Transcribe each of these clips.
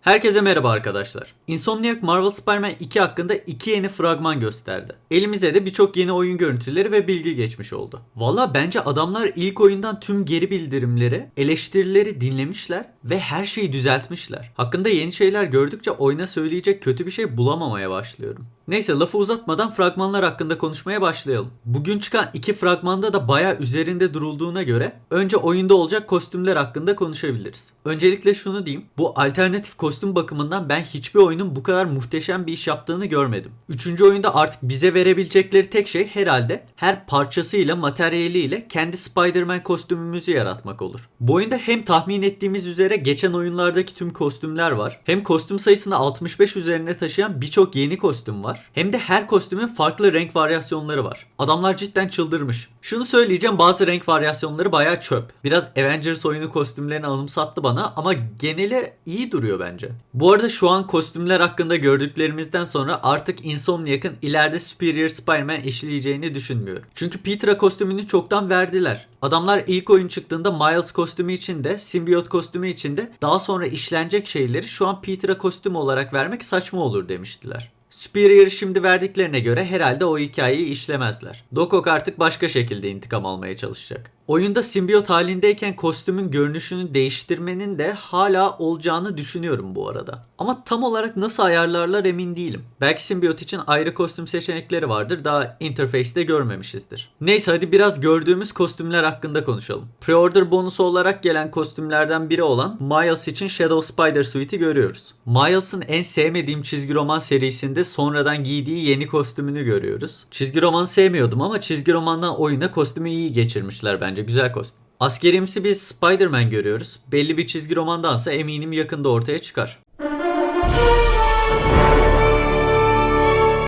Herkese merhaba arkadaşlar. Insomniac Marvel Spider-Man 2 hakkında iki yeni fragman gösterdi. Elimize de birçok yeni oyun görüntüleri ve bilgi geçmiş oldu. Valla bence adamlar ilk oyundan tüm geri bildirimleri, eleştirileri dinlemişler ve her şeyi düzeltmişler. Hakkında yeni şeyler gördükçe oyuna söyleyecek kötü bir şey bulamamaya başlıyorum. Neyse lafı uzatmadan fragmanlar hakkında konuşmaya başlayalım. Bugün çıkan iki fragmanda da baya üzerinde durulduğuna göre önce oyunda olacak kostümler hakkında konuşabiliriz. Öncelikle şunu diyeyim. Bu alternatif kostüm bakımından ben hiçbir oyunun bu kadar muhteşem bir iş yaptığını görmedim. Üçüncü oyunda artık bize verebilecekleri tek şey herhalde her parçasıyla, materyaliyle kendi Spider-Man kostümümüzü yaratmak olur. Bu oyunda hem tahmin ettiğimiz üzere geçen oyunlardaki tüm kostümler var. Hem kostüm sayısını 65 üzerine taşıyan birçok yeni kostüm var. Hem de her kostümün farklı renk varyasyonları var. Adamlar cidden çıldırmış. Şunu söyleyeceğim bazı renk varyasyonları bayağı çöp. Biraz Avengers oyunu kostümlerini anımsattı bana ama geneli iyi duruyor bence. Bu arada şu an kostümler hakkında gördüklerimizden sonra artık Insomniac'ın ileride Superior Spider-Man işleyeceğini düşünmüyorum. Çünkü Peter'a kostümünü çoktan verdiler. Adamlar ilk oyun çıktığında Miles kostümü için de Symbiote kostümü için de daha sonra işlenecek şeyleri şu an Peter'a kostüm olarak vermek saçma olur demiştiler. Superior'ı şimdi verdiklerine göre herhalde o hikayeyi işlemezler. Doc Ock artık başka şekilde intikam almaya çalışacak. Oyunda simbiyot halindeyken kostümün görünüşünü değiştirmenin de hala olacağını düşünüyorum bu arada. Ama tam olarak nasıl ayarlarlar emin değilim. Belki simbiyot için ayrı kostüm seçenekleri vardır daha interface'te görmemişizdir. Neyse hadi biraz gördüğümüz kostümler hakkında konuşalım. Pre-order bonusu olarak gelen kostümlerden biri olan Miles için Shadow Spider Suite'i görüyoruz. Miles'ın en sevmediğim çizgi roman serisinde sonradan giydiği yeni kostümünü görüyoruz. Çizgi romanı sevmiyordum ama çizgi romandan oyuna kostümü iyi geçirmişler bence. Güzel kostüm. Askerimsi bir Spider-Man görüyoruz. Belli bir çizgi romandansa eminim yakında ortaya çıkar.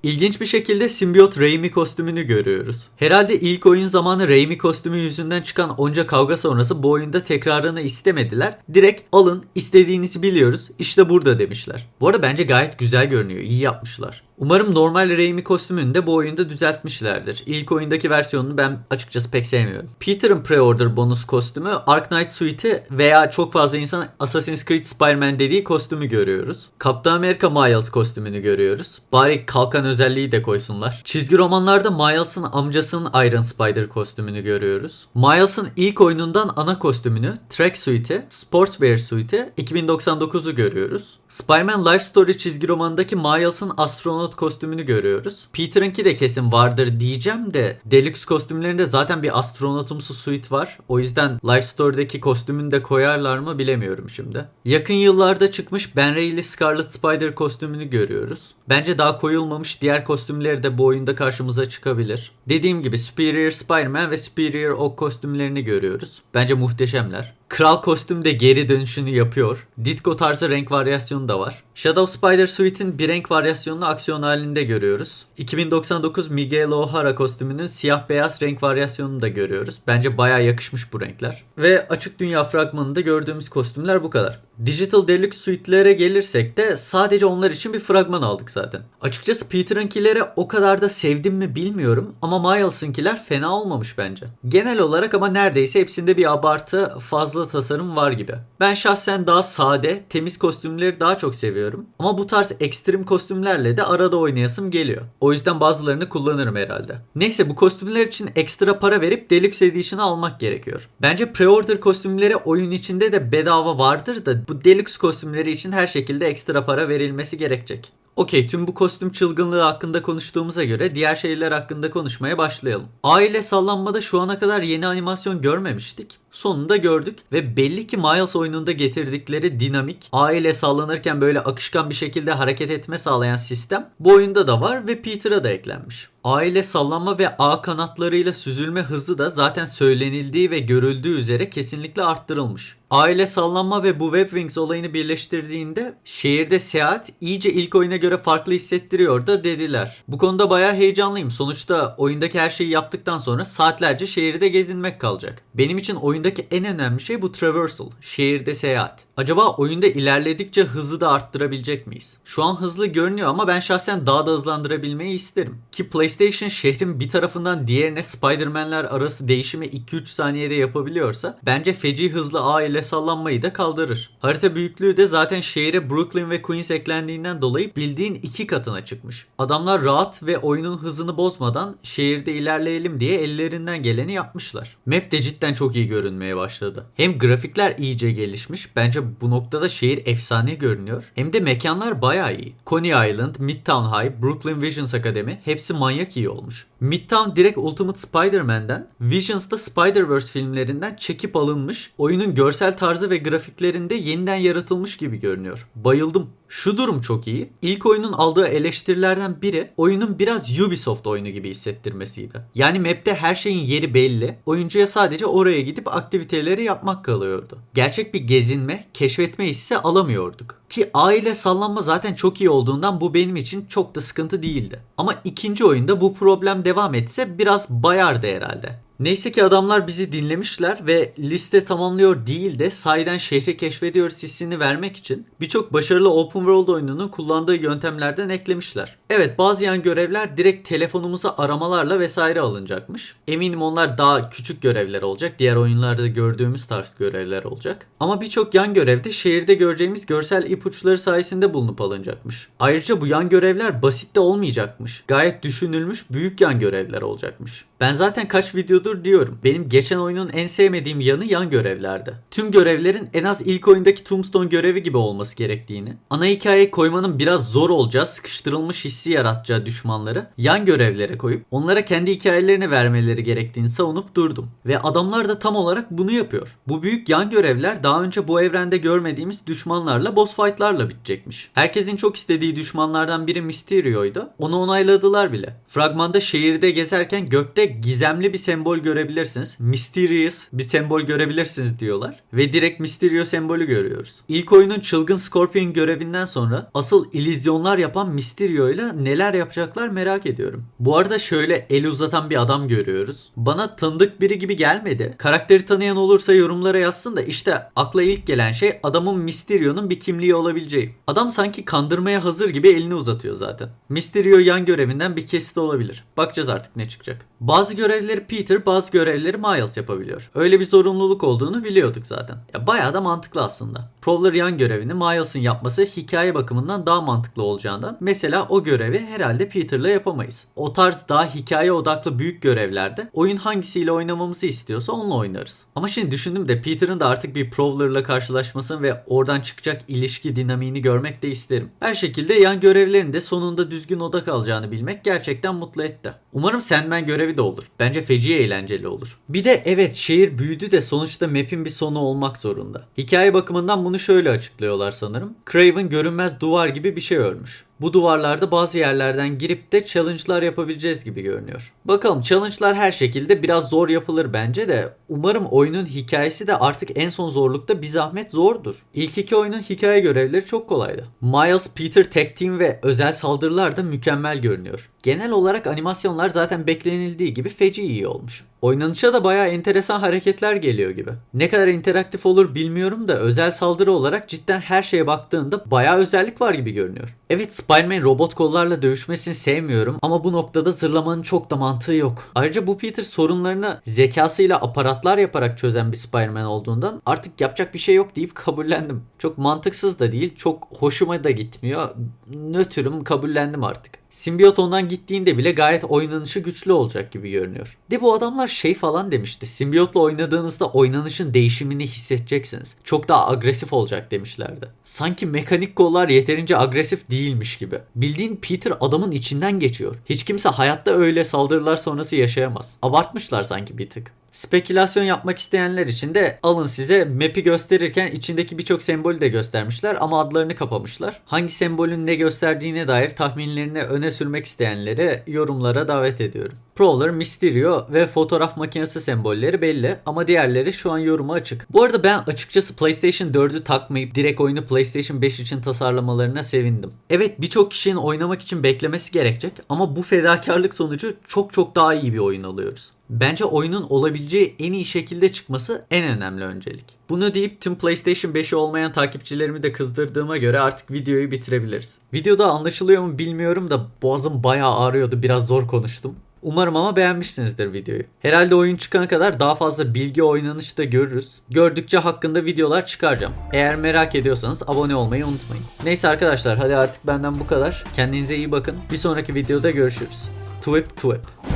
İlginç bir şekilde simbiyot Raimi kostümünü görüyoruz. Herhalde ilk oyun zamanı Raimi kostümü yüzünden çıkan onca kavga sonrası bu oyunda tekrarını istemediler. Direkt alın istediğinizi biliyoruz işte burada demişler. Bu arada bence gayet güzel görünüyor iyi yapmışlar. Umarım normal Raimi kostümünü de bu oyunda düzeltmişlerdir. İlk oyundaki versiyonunu ben açıkçası pek sevmiyorum. Peter'ın pre-order bonus kostümü Ark Knight Suite'i veya çok fazla insan Assassin's Creed Spider-Man dediği kostümü görüyoruz. Captain America Miles kostümünü görüyoruz. Bari kalkan özelliği de koysunlar. Çizgi romanlarda Miles'ın amcasının Iron Spider kostümünü görüyoruz. Miles'ın ilk oyunundan ana kostümünü, Track Suite'i, Sportswear Suite'i 2099'u görüyoruz. Spider-Man Life Story çizgi romanındaki Miles'ın astronot kostümünü görüyoruz. Peter'ınki de kesin vardır diyeceğim de Deluxe kostümlerinde zaten bir astronotumsu suite var. O yüzden Life Story'deki kostümünü de koyarlar mı bilemiyorum şimdi. Yakın yıllarda çıkmış Ben Reilly Scarlet Spider kostümünü görüyoruz. Bence daha koyulmamış diğer kostümleri de bu oyunda karşımıza çıkabilir. Dediğim gibi Superior Spider-Man ve Superior Oak kostümlerini görüyoruz. Bence muhteşemler. Kral kostüm de geri dönüşünü yapıyor. Ditko tarzı renk varyasyonu da var. Shadow Spider Suite'in bir renk varyasyonunu aksiyon halinde görüyoruz. 2099 Miguel O'Hara kostümünün siyah beyaz renk varyasyonunu da görüyoruz. Bence baya yakışmış bu renkler. Ve açık dünya fragmanında gördüğümüz kostümler bu kadar. Digital Deluxe Suite'lere gelirsek de sadece onlar için bir fragman aldık zaten. Açıkçası Peter'ınkilere o kadar da sevdim mi bilmiyorum ama Miles'ınkiler fena olmamış bence. Genel olarak ama neredeyse hepsinde bir abartı fazla tasarım var gibi. Ben şahsen daha sade, temiz kostümleri daha çok seviyorum. Ama bu tarz ekstrem kostümlerle de arada oynayasım geliyor. O yüzden bazılarını kullanırım herhalde. Neyse bu kostümler için ekstra para verip Deluxe Edition'ı almak gerekiyor. Bence pre-order kostümleri oyun içinde de bedava vardır da bu Deluxe kostümleri için her şekilde ekstra para verilmesi gerekecek. Okey tüm bu kostüm çılgınlığı hakkında konuştuğumuza göre diğer şeyler hakkında konuşmaya başlayalım. Aile sallanmada şu ana kadar yeni animasyon görmemiştik. Sonunda gördük ve belli ki Miles oyununda getirdikleri dinamik, aile sallanırken böyle akışkan bir şekilde hareket etme sağlayan sistem bu oyunda da var ve Peter'a da eklenmiş. Aile sallanma ve ağ kanatlarıyla süzülme hızı da zaten söylenildiği ve görüldüğü üzere kesinlikle arttırılmış. Aile sallanma ve bu Web Wings olayını birleştirdiğinde şehirde seyahat iyice ilk oyuna göre farklı hissettiriyor da dediler. Bu konuda bayağı heyecanlıyım. Sonuçta oyundaki her şeyi yaptıktan sonra saatlerce şehirde gezinmek kalacak. Benim için oyundaki en önemli şey bu traversal, şehirde seyahat. Acaba oyunda ilerledikçe hızı da arttırabilecek miyiz? Şu an hızlı görünüyor ama ben şahsen daha da hızlandırabilmeyi isterim. Ki PlayStation şehrin bir tarafından diğerine Spider-Man'ler arası değişimi 2-3 saniyede yapabiliyorsa bence feci hızlı ağ ile sallanmayı da kaldırır. Harita büyüklüğü de zaten şehire Brooklyn ve Queens eklendiğinden dolayı bildiğin iki katına çıkmış. Adamlar rahat ve oyunun hızını bozmadan şehirde ilerleyelim diye ellerinden geleni yapmışlar. Map de cidden çok iyi görünmeye başladı. Hem grafikler iyice gelişmiş. Bence bu noktada şehir efsane görünüyor. Hem de mekanlar bayağı iyi. Coney Island, Midtown High, Brooklyn Visions Akademi hepsi manyak iyi olmuş. Midtown direkt Ultimate Spider-Man'den, Visions Spider-Verse filmlerinden çekip alınmış. Oyunun görsel tarzı ve grafiklerinde yeniden yaratılmış gibi görünüyor. Bayıldım. Şu durum çok iyi. İlk oyunun aldığı eleştirilerden biri oyunun biraz Ubisoft oyunu gibi hissettirmesiydi. Yani map'te her şeyin yeri belli. Oyuncuya sadece oraya gidip aktiviteleri yapmak kalıyordu. Gerçek bir gezinme, keşfetme hissi alamıyorduk. Ki aile sallanma zaten çok iyi olduğundan bu benim için çok da sıkıntı değildi. Ama ikinci oyunda bu problem devam etse biraz bayardı herhalde. Neyse ki adamlar bizi dinlemişler ve liste tamamlıyor değil de sahiden şehri keşfediyoruz hissini vermek için birçok başarılı open world oyununun kullandığı yöntemlerden eklemişler. Evet bazı yan görevler direkt telefonumuza aramalarla vesaire alınacakmış. Eminim onlar daha küçük görevler olacak. Diğer oyunlarda gördüğümüz tarz görevler olacak. Ama birçok yan görevde şehirde göreceğimiz görsel ipuçları sayesinde bulunup alınacakmış. Ayrıca bu yan görevler basit de olmayacakmış. Gayet düşünülmüş büyük yan görevler olacakmış. Ben zaten kaç videodur diyorum. Benim geçen oyunun en sevmediğim yanı yan görevlerdi. Tüm görevlerin en az ilk oyundaki Tombstone görevi gibi olması gerektiğini, ana hikaye koymanın biraz zor olacağı, sıkıştırılmış hissi yaratacağı düşmanları yan görevlere koyup onlara kendi hikayelerini vermeleri gerektiğini savunup durdum. Ve adamlar da tam olarak bunu yapıyor. Bu büyük yan görevler daha önce bu evrende görmediğimiz düşmanlarla boss fightlarla bitecekmiş. Herkesin çok istediği düşmanlardan biri Mysterio'ydu. Onu onayladılar bile. Fragmanda şehirde gezerken gökte gizemli bir sembol görebilirsiniz. Mysterious bir sembol görebilirsiniz diyorlar. Ve direkt Mysterio sembolü görüyoruz. İlk oyunun çılgın Scorpion görevinden sonra asıl illüzyonlar yapan Mysterio ile neler yapacaklar merak ediyorum. Bu arada şöyle el uzatan bir adam görüyoruz. Bana tanıdık biri gibi gelmedi. Karakteri tanıyan olursa yorumlara yazsın da işte akla ilk gelen şey adamın Mysterio'nun bir kimliği olabileceği. Adam sanki kandırmaya hazır gibi elini uzatıyor zaten. Mysterio yan görevinden bir kesit olabilir. Bakacağız artık ne çıkacak. Bazı görevleri Peter, bazı görevleri Miles yapabiliyor. Öyle bir zorunluluk olduğunu biliyorduk zaten. Ya bayağı da mantıklı aslında. Prowler yan görevini Miles'ın yapması hikaye bakımından daha mantıklı olacağından mesela o görevi herhalde Peter'la yapamayız. O tarz daha hikaye odaklı büyük görevlerde oyun hangisiyle oynamamızı istiyorsa onunla oynarız. Ama şimdi düşündüm de Peter'ın da artık bir Prowler'la karşılaşmasını ve oradan çıkacak ilişki dinamiğini görmek de isterim. Her şekilde yan görevlerin de sonunda düzgün odak alacağını bilmek gerçekten mutlu etti. Umarım Sandman görevi de olur. Bence feci eğlenceli olur. Bir de evet şehir büyüdü de sonuçta map'in bir sonu olmak zorunda. Hikaye bakımından bunu şöyle açıklıyorlar sanırım. Craven görünmez duvar gibi bir şey örmüş. Bu duvarlarda bazı yerlerden girip de challenge'lar yapabileceğiz gibi görünüyor. Bakalım challenge'lar her şekilde biraz zor yapılır bence de umarım oyunun hikayesi de artık en son zorlukta bir zahmet zordur. İlk iki oyunun hikaye görevleri çok kolaydı. Miles, Peter, Tech Team ve özel saldırılar da mükemmel görünüyor. Genel olarak animasyonlar zaten beklenildiği gibi feci iyi olmuş. Oynanışa da bayağı enteresan hareketler geliyor gibi. Ne kadar interaktif olur bilmiyorum da özel saldırı olarak cidden her şeye baktığında bayağı özellik var gibi görünüyor. Evet Spider-Man robot kollarla dövüşmesini sevmiyorum ama bu noktada zırlamanın çok da mantığı yok. Ayrıca bu Peter sorunlarını zekasıyla aparatlar yaparak çözen bir Spider-Man olduğundan artık yapacak bir şey yok deyip kabullendim. Çok mantıksız da değil, çok hoşuma da gitmiyor. Nötrüm kabullendim artık. Simbiyot ondan gittiğinde bile gayet oynanışı güçlü olacak gibi görünüyor. De bu adamlar şey falan demişti. Simbiyotla oynadığınızda oynanışın değişimini hissedeceksiniz. Çok daha agresif olacak demişlerdi. Sanki mekanik kollar yeterince agresif değilmiş gibi. Bildiğin Peter adamın içinden geçiyor. Hiç kimse hayatta öyle saldırılar sonrası yaşayamaz. Abartmışlar sanki bir tık. Spekülasyon yapmak isteyenler için de alın size map'i gösterirken içindeki birçok sembolü de göstermişler ama adlarını kapamışlar. Hangi sembolün ne gösterdiğine dair tahminlerini öne sürmek isteyenleri yorumlara davet ediyorum. Prowler, Mysterio ve fotoğraf makinesi sembolleri belli ama diğerleri şu an yoruma açık. Bu arada ben açıkçası PlayStation 4'ü takmayıp direkt oyunu PlayStation 5 için tasarlamalarına sevindim. Evet birçok kişinin oynamak için beklemesi gerekecek ama bu fedakarlık sonucu çok çok daha iyi bir oyun alıyoruz. Bence oyunun olabileceği en iyi şekilde çıkması en önemli öncelik. Bunu deyip tüm PlayStation 5'i olmayan takipçilerimi de kızdırdığıma göre artık videoyu bitirebiliriz. Videoda anlaşılıyor mu bilmiyorum da boğazım bayağı ağrıyordu biraz zor konuştum. Umarım ama beğenmişsinizdir videoyu. Herhalde oyun çıkana kadar daha fazla bilgi oynanışı da görürüz. Gördükçe hakkında videolar çıkaracağım. Eğer merak ediyorsanız abone olmayı unutmayın. Neyse arkadaşlar hadi artık benden bu kadar. Kendinize iyi bakın. Bir sonraki videoda görüşürüz. Twip twip.